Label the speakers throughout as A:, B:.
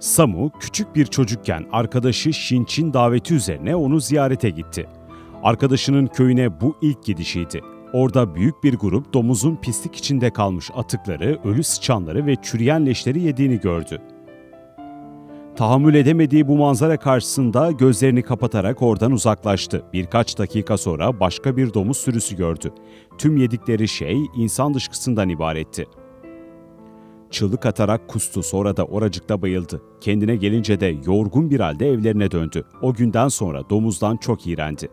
A: Samu küçük bir çocukken arkadaşı Shinç'in daveti üzerine onu ziyarete gitti. Arkadaşının köyüne bu ilk gidişiydi. Orada büyük bir grup domuzun pislik içinde kalmış atıkları, ölü sıçanları ve çürüyen leşleri yediğini gördü. Tahammül edemediği bu manzara karşısında gözlerini kapatarak oradan uzaklaştı. Birkaç dakika sonra başka bir domuz sürüsü gördü. Tüm yedikleri şey insan dışkısından ibaretti. Çığlık atarak kustu sonra da oracıkta bayıldı. Kendine gelince de yorgun bir halde evlerine döndü. O günden sonra domuzdan çok iğrendi.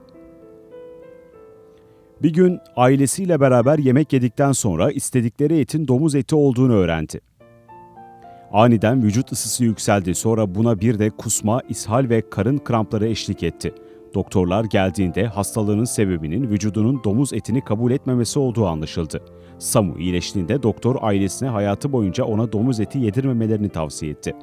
A: Bir gün ailesiyle beraber yemek yedikten sonra istedikleri etin domuz eti olduğunu öğrendi. Aniden vücut ısısı yükseldi. Sonra buna bir de kusma, ishal ve karın krampları eşlik etti. Doktorlar geldiğinde hastalığının sebebinin vücudunun domuz etini kabul etmemesi olduğu anlaşıldı. Samu iyileştiğinde doktor ailesine hayatı boyunca ona domuz eti yedirmemelerini tavsiye etti.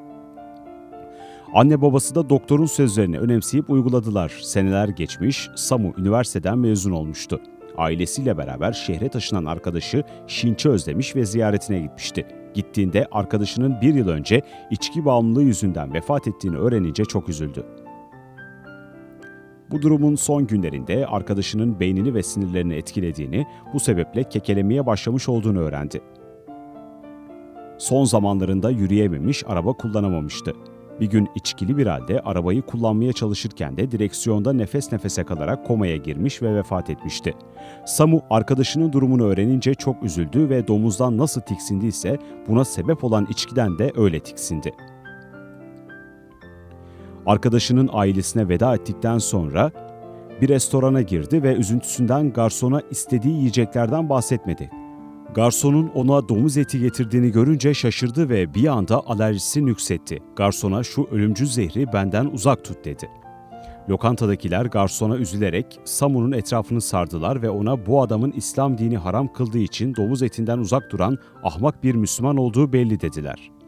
A: Anne babası da doktorun sözlerini önemseyip uyguladılar. Seneler geçmiş, Samu üniversiteden mezun olmuştu. Ailesiyle beraber şehre taşınan arkadaşı Şinç'i özlemiş ve ziyaretine gitmişti. Gittiğinde arkadaşının bir yıl önce içki bağımlılığı yüzünden vefat ettiğini öğrenince çok üzüldü. Bu durumun son günlerinde arkadaşının beynini ve sinirlerini etkilediğini, bu sebeple kekelemeye başlamış olduğunu öğrendi. Son zamanlarında yürüyememiş, araba kullanamamıştı. Bir gün içkili bir halde arabayı kullanmaya çalışırken de direksiyonda nefes nefese kalarak komaya girmiş ve vefat etmişti. Samu arkadaşının durumunu öğrenince çok üzüldü ve domuzdan nasıl tiksindiyse buna sebep olan içkiden de öyle tiksindi. Arkadaşının ailesine veda ettikten sonra bir restorana girdi ve üzüntüsünden garsona istediği yiyeceklerden bahsetmedi. Garsonun ona domuz eti getirdiğini görünce şaşırdı ve bir anda alerjisi nüksetti. Garsona şu ölümcül zehri benden uzak tut dedi. Lokantadakiler garsona üzülerek Samu'nun etrafını sardılar ve ona bu adamın İslam dini haram kıldığı için domuz etinden uzak duran ahmak bir Müslüman olduğu belli dediler.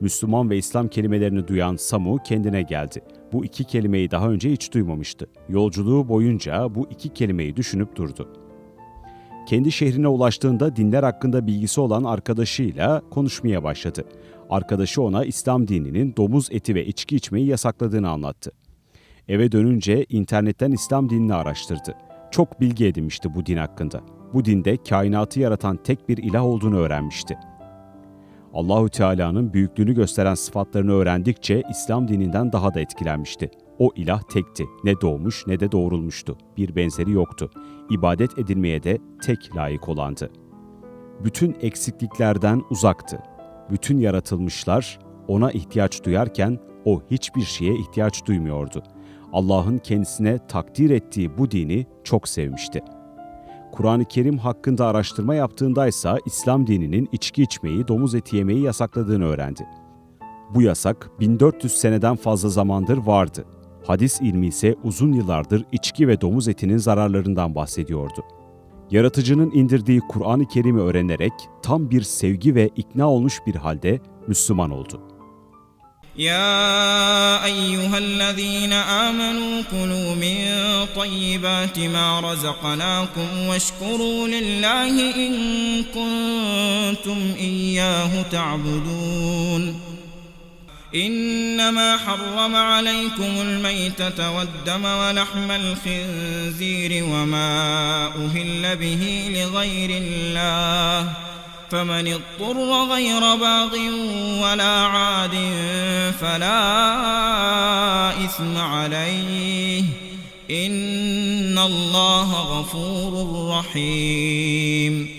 A: Müslüman ve İslam kelimelerini duyan Samu kendine geldi. Bu iki kelimeyi daha önce hiç duymamıştı. Yolculuğu boyunca bu iki kelimeyi düşünüp durdu. Kendi şehrine ulaştığında dinler hakkında bilgisi olan arkadaşıyla konuşmaya başladı. Arkadaşı ona İslam dininin domuz eti ve içki içmeyi yasakladığını anlattı. Eve dönünce internetten İslam dinini araştırdı. Çok bilgi edinmişti bu din hakkında. Bu dinde kainatı yaratan tek bir ilah olduğunu öğrenmişti. Allahü Teala'nın büyüklüğünü gösteren sıfatlarını öğrendikçe İslam dininden daha da etkilenmişti. O ilah tekti. Ne doğmuş ne de doğrulmuştu. Bir benzeri yoktu. İbadet edilmeye de tek layık olandı. Bütün eksikliklerden uzaktı. Bütün yaratılmışlar ona ihtiyaç duyarken o hiçbir şeye ihtiyaç duymuyordu. Allah'ın kendisine takdir ettiği bu dini çok sevmişti. Kur'an-ı Kerim hakkında araştırma yaptığındaysa İslam dininin içki içmeyi, domuz eti yemeyi yasakladığını öğrendi. Bu yasak 1400 seneden fazla zamandır vardı. Hadis ilmi ise uzun yıllardır içki ve domuz etinin zararlarından bahsediyordu. Yaratıcının indirdiği Kur'an-ı Kerim'i öğrenerek tam bir sevgi ve ikna olmuş bir halde Müslüman oldu.
B: يا الذين آمنوا كلوا من طيبات ما رزقناكم واشكروا لله إن كنتم إياه تعبدون. إنما حرم عليكم الميتة والدم ولحم الخنزير وما أهل به لغير الله. فمن اضطر غير باغ ولا عاد فلا إثم عليه. إن الله غفور رحيم.